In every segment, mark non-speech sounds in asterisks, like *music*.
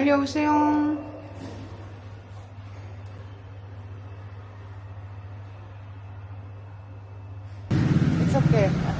빨리 오세요. It's okay.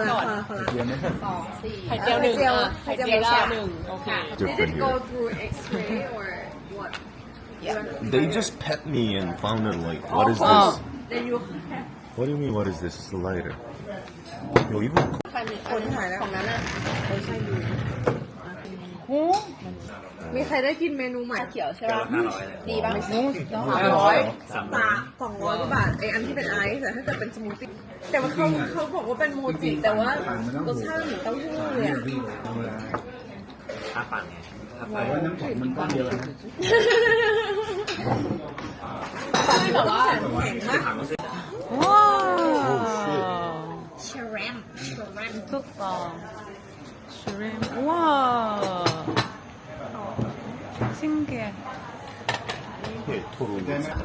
อ่าพอละพอละ เทียมไหม สองสี่ ไข่เจียวหนึ่งอ่ะไข่เจียวละหนึ่งโอเค Did it go through X-ray or what They just pet me and found it like, what is Oh. this? then you What do you mean, what is this? It's a lighter. Yo, even ใครมีคนถ่ายแล้วของนั้นอ่ะ 오? มีใ งูมีใครได้กินเมนูใหม่เขียวใช่ไหมดีป่ะห้าร้อยสามสองร้อยกว่าบาทไออันที่เป็นไอซ์แต่ถ้าเกิดเป็นสมูทตี้แต่ว่าเขาเขาบอกว่าเป็นโมจิแต่ว่ารสชาติเหมือนเต้าหู้เลยอะถ้าปั่นไงถ้าปั่นว่าน้ำแข็งมันก้อนเดียวนะปั่นแบบว่าแโอ้าวเชรมเชรมทุกฟองเชรมว้าว 신기 해. เห็ดทู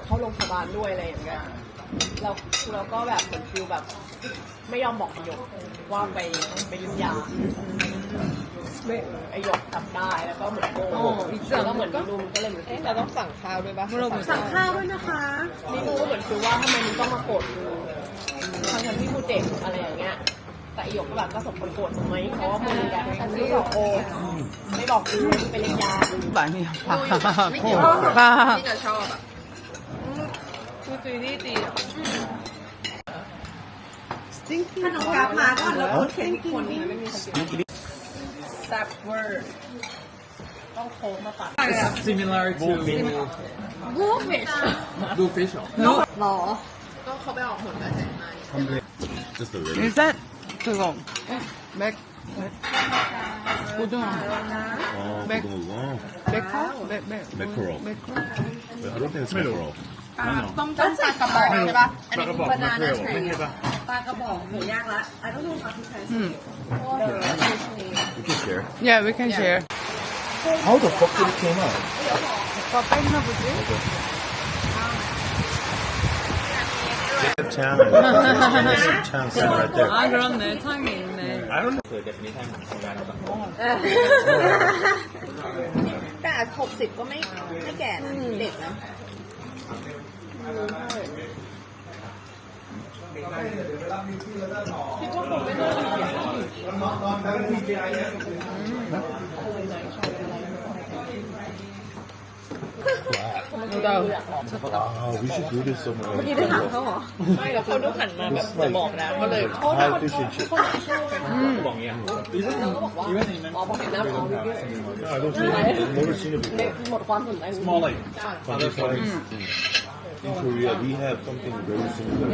เข้าโรงพยาบาลด้วยอะไรอย่างเงี้ยเราเราก็แบบเหมือนฟิลแบบ ไม่ยอมบอกไอหยกว่าไปไปยุ่งยาไม่ไอหยกจับได้แล้วก็เหมือนโกงแล้วก็เหมือนลุงก็เลยเหมือนเอ๊ะเราต้องสั่งข้าวด้วยปะสั่งข้าวด้วยนะคะนี่กูก็เหมือนฟิลว่าทำไมมึงต้องมาโกรธกูทั้งๆที่กูเจ็บอะไรอย่างเงี้ย แต่อีหยกก็แบบก็สมควรโกรธถูกไหมเพราะว่ามึงอกซื้อของโอไม่บอกกูไปเล่นยาหลายนี่ปากโคตรปากที่จะชอบอะกูซื้อนี่ดีถ้าน้องกราบมาก่อนแล้วคนเข็นคนนี้ไม่มีแซ่บเวอร์ต้องโค้งมาปาก similar to bluefish bluefish หรอก็เขาไปออกผลกระแสมา Is that little. 일단 그거 맥 고등어 Oh, 맥- 그거구나. 맥커 맥맥 매크로. 맥커 I don't think it's mackerel. ต้มต้มปลากระบอกใช่ปะอันนี้ Bakabok, บานาน่า mackerel. เชยปลากระบอกหมูย่างละ I don't know how to translate 음. We can share. Yeah we can share How the fuck did it came out? 오빠 뺐나 보지? Channel. Channel set right there. 아 그렇네 창이 있네 I don't know. แต่หกสิบก็ไม่ไม่แก่นะเด็กนะ Oh, we should do this somewhere. นี่ได้ถามเขาเหรอ ไม่แล้วเขาดูหันมาแบบจะบอกนะก็เลยโทษ Thai fish and chips. เราก็บอกว่าอ๋อพอเห็นหน้าเขาวิดี No, I don't see it. I've never seen it โอ before. หมดความสนใจ Small like Other times in Korea, we have something very similar.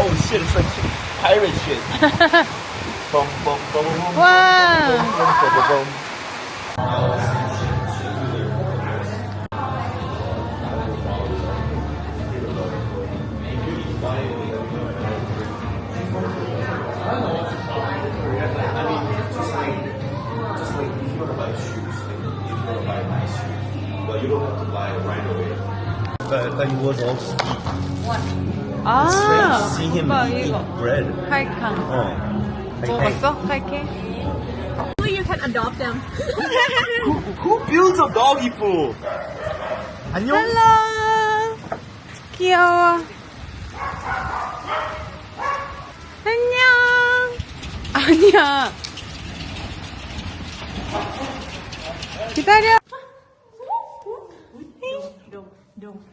Oh shit, it's like pirate shit. bum, bum, bum, bum, 와 bum, bum, bum, bum. I thought he was all sweet. 아 See him 오빠 eat 이거 bread. 칼칸 Oh. 먹어봤어? 칼케? can adopt them Who, who builds a doggy pool? 안녕? 헬로. 귀여워. 안녕. 아니야. 기다려. 세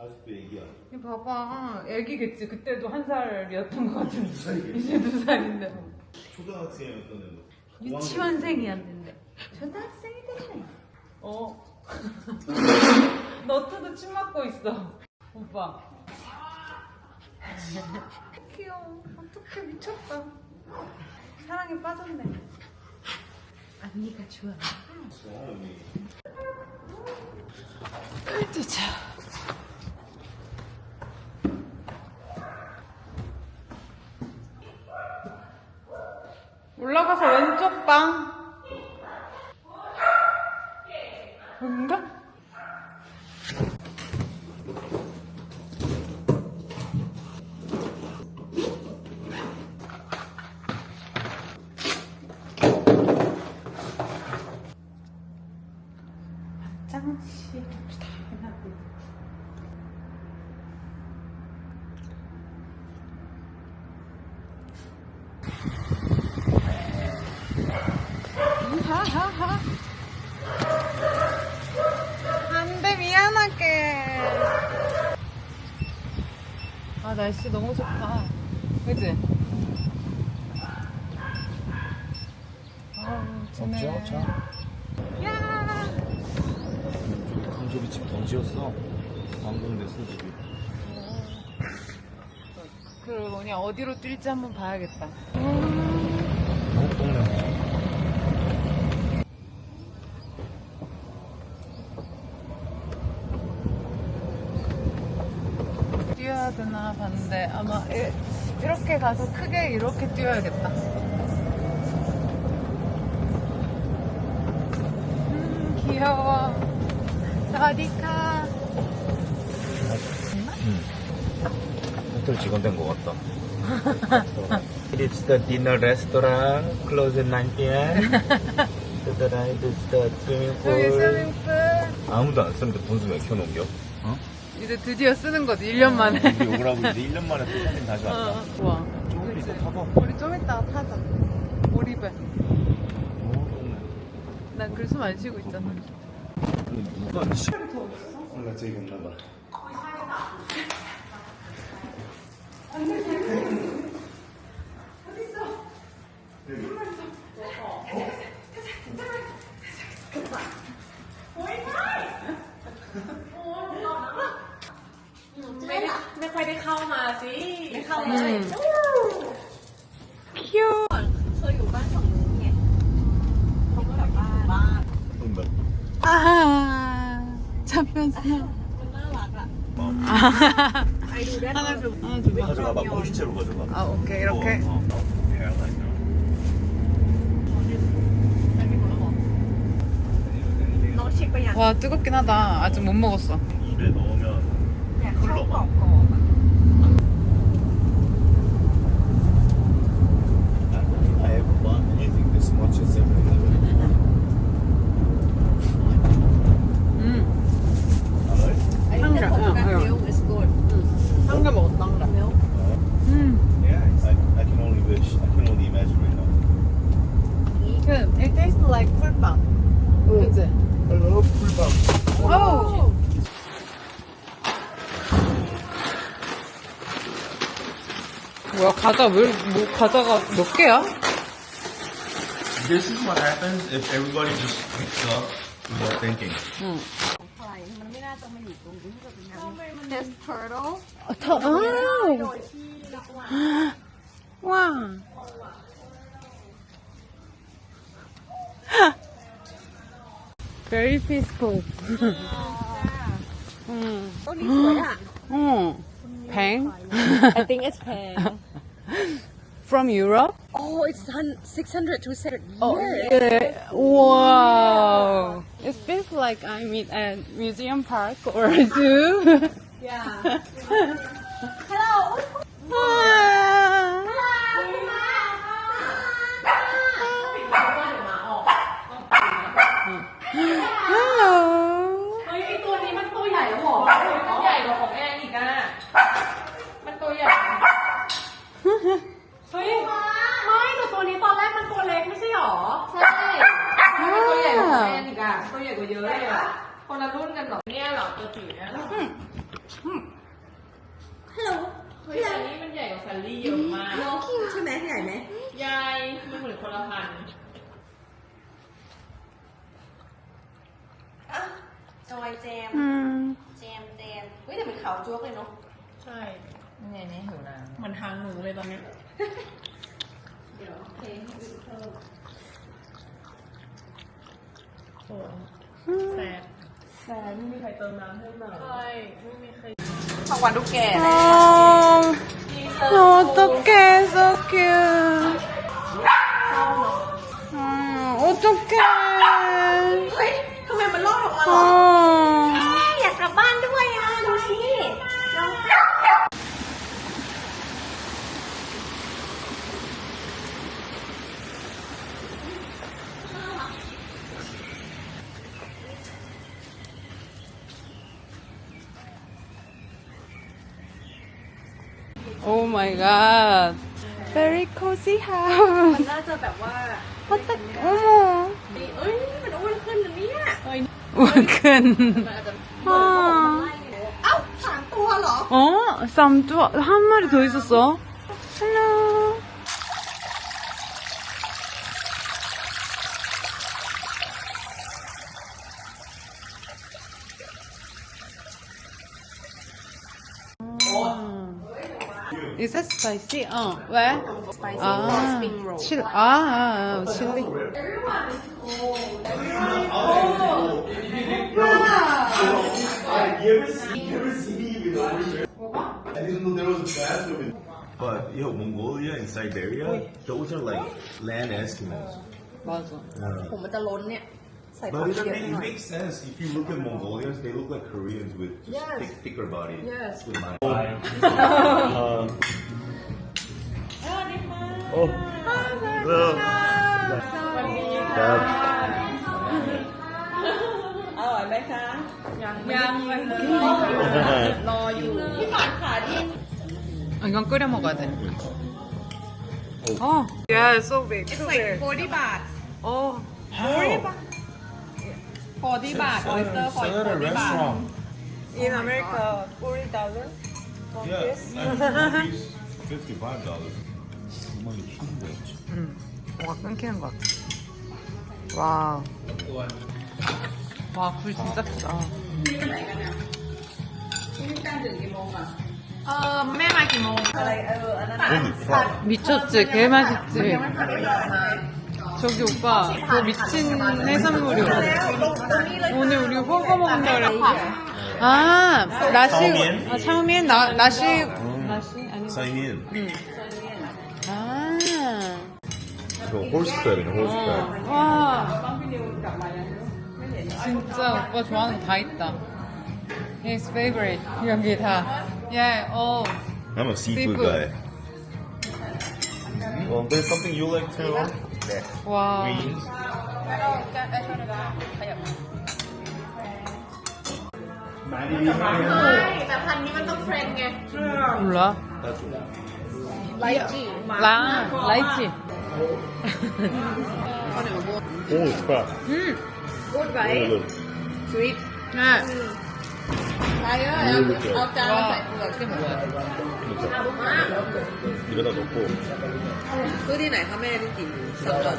아직도 얘기야. 이 봐봐. 애기겠지. 그때도 한 살이었던 것 같은데. 이제 두 살인데. 초등학생이었던 애도. 유치원생이었는데. 초등학생이 됐네. 어. *laughs* 너트도 침 맞고 있어. 오빠. *laughs* 귀여워. 어떡해 미쳤다. 사랑에 빠졌네. 언니가 좋아. 도착. 올라가서 pão. 너무 좋다. 그지? 아우. 없죠, 야. 강조리 집 던지였어. 방금 냈어 집이. 그 뭐냐 어디로 뛸지 한번 봐야겠다. 한국 동네. 뛰어야 되나 봤는데 아마 이- 이렇게 가서 크게 이렇게 뛰어야겠다. 음, 귀여워. 사디카. 호텔 직원 된것 같다. *laughs* It's the dinner restaurant, close at 9 p.m. to *laughs* the right is the swimming pool. 아무도 안 쓰는데 돈좀 왜 켜놓겨? 어? 이제 드디어 쓰는 거지 1년 만에. 우리 오라고 이제 1년 만에 또 사진 다시 어, 왔다. 좋아. 조금 이제 타봐. 우리 좀 이따가 타자. 어, 난글숨 안 쉬고 있잖아. 누가 씨. 나 저기 없나 봐. 맛이 음. 아. 아, 아, 이렇게. 어, 어. 와 뜨겁긴 하다. 아직 못 먹었어. 입에 넣으면 흘러. watch yourself in the mirror. 음, Alright? Hunger, yeah, yeah. milk is good. 한개 먹었다, 한개. Milk. 음, Yeah, it's- I, I can only wish, I can only imagine right now. 그, it tastes like 풀빵. 그치? I love Kulbang. 오! 뭐야, 과자, 왜, 뭐, 과자가 몇 개야? this is what happens if everybody just picks up without thinking. This turtle. Oh, *gasps* wow. *gasps* Very peaceful. Hmm. *laughs* Pain? *gasps* Mm. Peng? I think it's Peng. *laughs* From Europe? Oh it's six hundred to seven Oh, yeah. wow. It feels like I'm in a museum park or a zoo. yeah *laughs* ขาวจ้วกเลยเนาะ ใช่นี่ไงนี่หิวน้ำเมันทางหนูเลยตอนนี้เดี๋ยวเทให้อื่เพิ่มโอ้แสบแสบไม่มีใครเติมน้ำให้หน่อยไม่มีใครของหวานลูกแก่เลยโอ้ตุ๊กแก so cute โอ้ตุ๊กแกเฮ้ยทำไมมันรอดออกมาหรอ Oh my god. Very cozy house. น่าจะแบบว่า 어떡, 어머. เอ้ยมันอ้วนขึ้นนะเนี่ย 우큰. 아. เอ้าสามตัวเหรอ 어? 쌈도 한 마리 더 있었어. 헬 Is that spicy? Oh, where? Spicy ah, spring roll. Chili. Ah, ah, ah chili. I didn't know there was a bathroom. But yo, Mongolia and Siberia, those are like land Eskimos. 맞아. ผมมันจะล้นเนี่ย like but it, it makes sense if you look at Mongolians. They look like Koreans with just yes. thick, thicker bodies. Yes. With my um, Oh. No. Oh, 이건 끓여 먹어야 되니까. Oh. Yeah, it's so big. It's like 40 bucks. Oh. 40 baht. 40 baht, oyster for 40 baht. restaurant. In America, 40,000. Yeah, Yes. like Applebee's, fifty-five dollars. 뭔가 끊기는 것 같아. 와. 와, 굴 진짜 크다. เออแม่มากี่โมง Holy fuck. 미쳤지? 개 맛있지? 저기 오빠, 그 미친 해산물이 어디 호거 먹는다 그래. 아, 나시, 차오미엔? 아, 차오미엔? 나, 나시, 나시? 아니, Saimin. 아. Horseback, horseback. 어, 와. 진짜 오빠 좋아하는 거 다 있다. His favorite. 여기 다. Yeah, oh. I'm a seafood, Seafood. guy. Well, there's something you like too. 와. ายดีไม่ใช่แต่พันนี้มันต้องเฟรนไงเหรอไลจิลาไลจิโอ้ยปะอืมกูดไปสวีทน่ะไลเออร์เอาจานใส่เปลือกขึ้นมากินแล้วเราต้องโค้งซื้อที่ไหนคะแม่ที่กินสับก่อด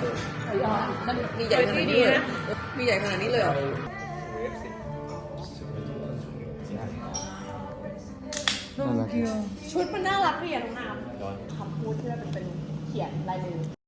มันมีใหญ่ขนาดนี้เลยมีใหญ่ขนาดนี้เลย ชุดมันน่ารักเรียนน้องนามคำพูดที่มันเป็นเขียนลายมือ